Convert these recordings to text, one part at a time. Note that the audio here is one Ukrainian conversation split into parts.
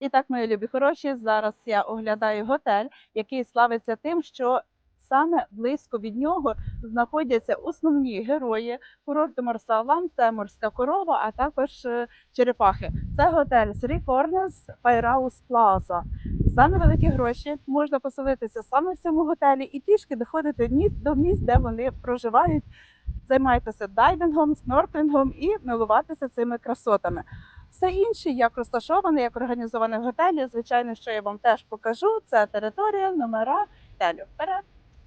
І так, мої любі хороші, зараз я оглядаю готель, який славиться тим, що саме близько від нього знаходяться основні герої курорту Марсалам, це морська корова, а також е, черепахи. Це готель Three Corners Firehouse Plaza. За невеликі гроші можна поселитися саме в цьому готелі і трішки доходити до місць, де вони проживають, займайтеся дайвінгом, снорклінгом і милуватися цими красотами. Все інше, як розташоване, як організоване в готелі. Звичайно, що я вам теж покажу. Це територія, номера готелю. Вперед!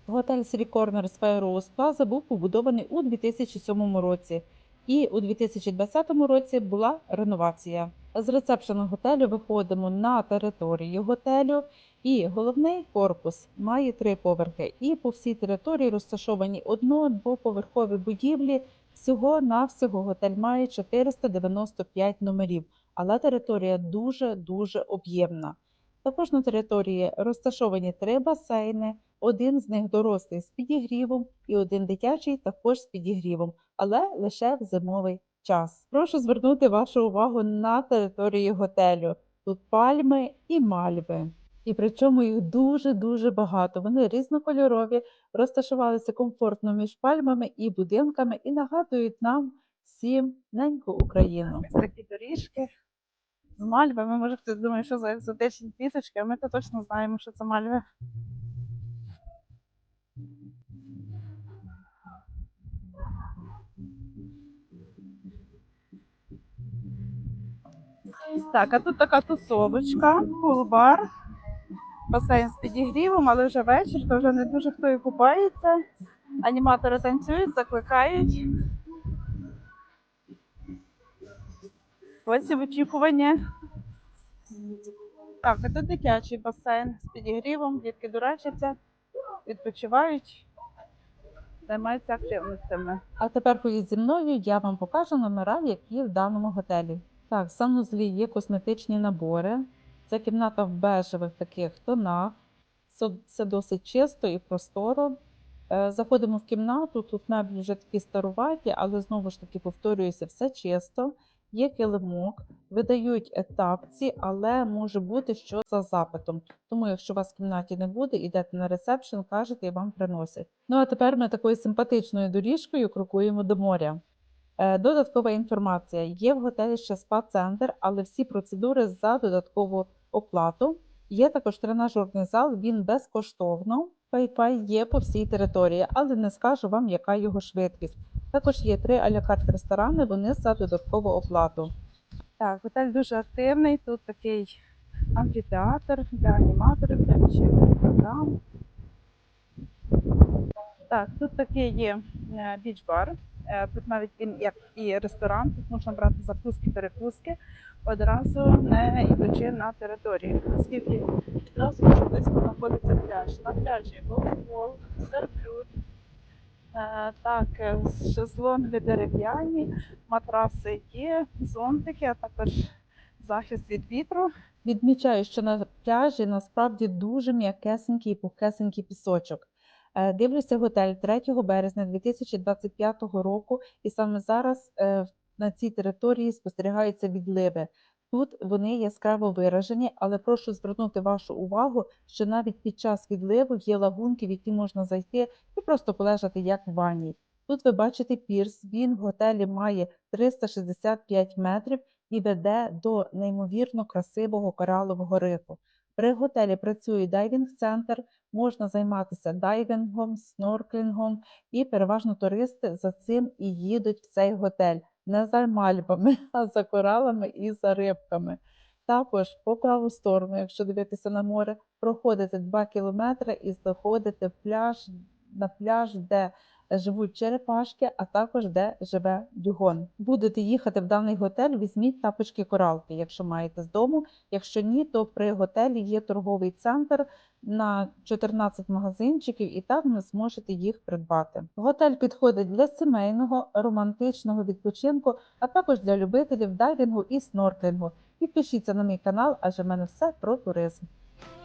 Готель Three Corners Firehouse Plaza був побудований у 2007 році, і у 2020 році була реновація. З ресепшену готелю виходимо на територію готелю, і головний корпус має три поверхи. І по всій території розташовані одно-двоповерхові будівлі. Всього навсього готель має 495 номерів, але територія дуже дуже об'ємна. Також на території розташовані три басейни, один з них дорослий з підігрівом і один дитячий також з підігрівом, але лише в зимовий час. Прошу звернути вашу увагу на території готелю. Тут пальми і мальви. І причому їх дуже-дуже багато. Вони різнокольорові, розташувалися комфортно між пальмами і будинками і нагадують нам всім неньку Україну. Такі доріжки з мальвами. Може, хтось думає, що за екзотичні квіточки, а ми то точно знаємо, що це мальви. Так, а тут така тусовочка, кулбар, басейн з підігрівом, але вже вечір, то вже не дуже хто і купається. Аніматори танцюють, закликають. Ось і очікування. Так, а тут дитячий басейн з підігрівом, дітки дурачаться, відпочивають, займаються активностями. А тепер ходіть зі мною, я вам покажу номера, які в даному готелі. Так, в санузлі є косметичні набори. Це кімната в бежевих таких тонах. Це, досить чисто і просторо. Е, Заходимо в кімнату, тут меблі вже такі старуваті, але знову ж таки повторююся, все чисто. Є килимок, видають етапці, але може бути, що за запитом. Тому, якщо у вас в кімнаті не буде, йдете на ресепшн, кажете і вам приносять. Ну а тепер ми такою симпатичною доріжкою крокуємо до моря. Е, Додаткова інформація. Є в готелі ще спа-центр, але всі процедури за додаткову оплату. Є також тренажерний зал, він безкоштовно. Wi-Fi є по всій території, але не скажу вам, яка його швидкість. Також є три алякарт ресторани, вони за додаткову оплату. Так, готель дуже активний. Тут такий амфітеатр для аніматорів, для вечірніх програм. Так, тут такий є е, біч-бар. Е, Тут навіть він як і ресторан, тут можна брати закуски, перекуски одразу не йдучи на території. Оскільки дуже близько знаходиться пляж. На пляжі голфбол, серфлют. Е, Так, шезлонги дерев'яні, матраси є, зонтики, а також захист від вітру. Відмічаю, що на пляжі насправді дуже м'якесенький і пухкесенький пісочок. Е, Дивлюся готель 3 березня 2025 року, і саме зараз е, на цій території спостерігаються відливи. Тут вони яскраво виражені, але прошу звернути вашу увагу, що навіть під час відливу є лагунки, в які можна зайти і просто полежати як в ванні. Тут ви бачите пірс, він в готелі має 365 метрів і веде до неймовірно красивого коралового рифу. При готелі працює дайвінг-центр, можна займатися дайвінгом, снорклінгом, і переважно туристи за цим і їдуть в цей готель не за мальбами, а за коралами і за рибками. Також по праву сторону, якщо дивитися на море, проходите 2 кілометри і заходити в пляж на пляж, де живуть черепашки, а також де живе дюгон. Будете їхати в даний готель, візьміть тапочки коралки, якщо маєте з дому. Якщо ні, то при готелі є торговий центр на 14 магазинчиків, і там ви зможете їх придбати. Готель підходить для сімейного, романтичного відпочинку, а також для любителів дайвінгу і снорклінгу. Підпишіться на мій канал, адже в мене все про туризм.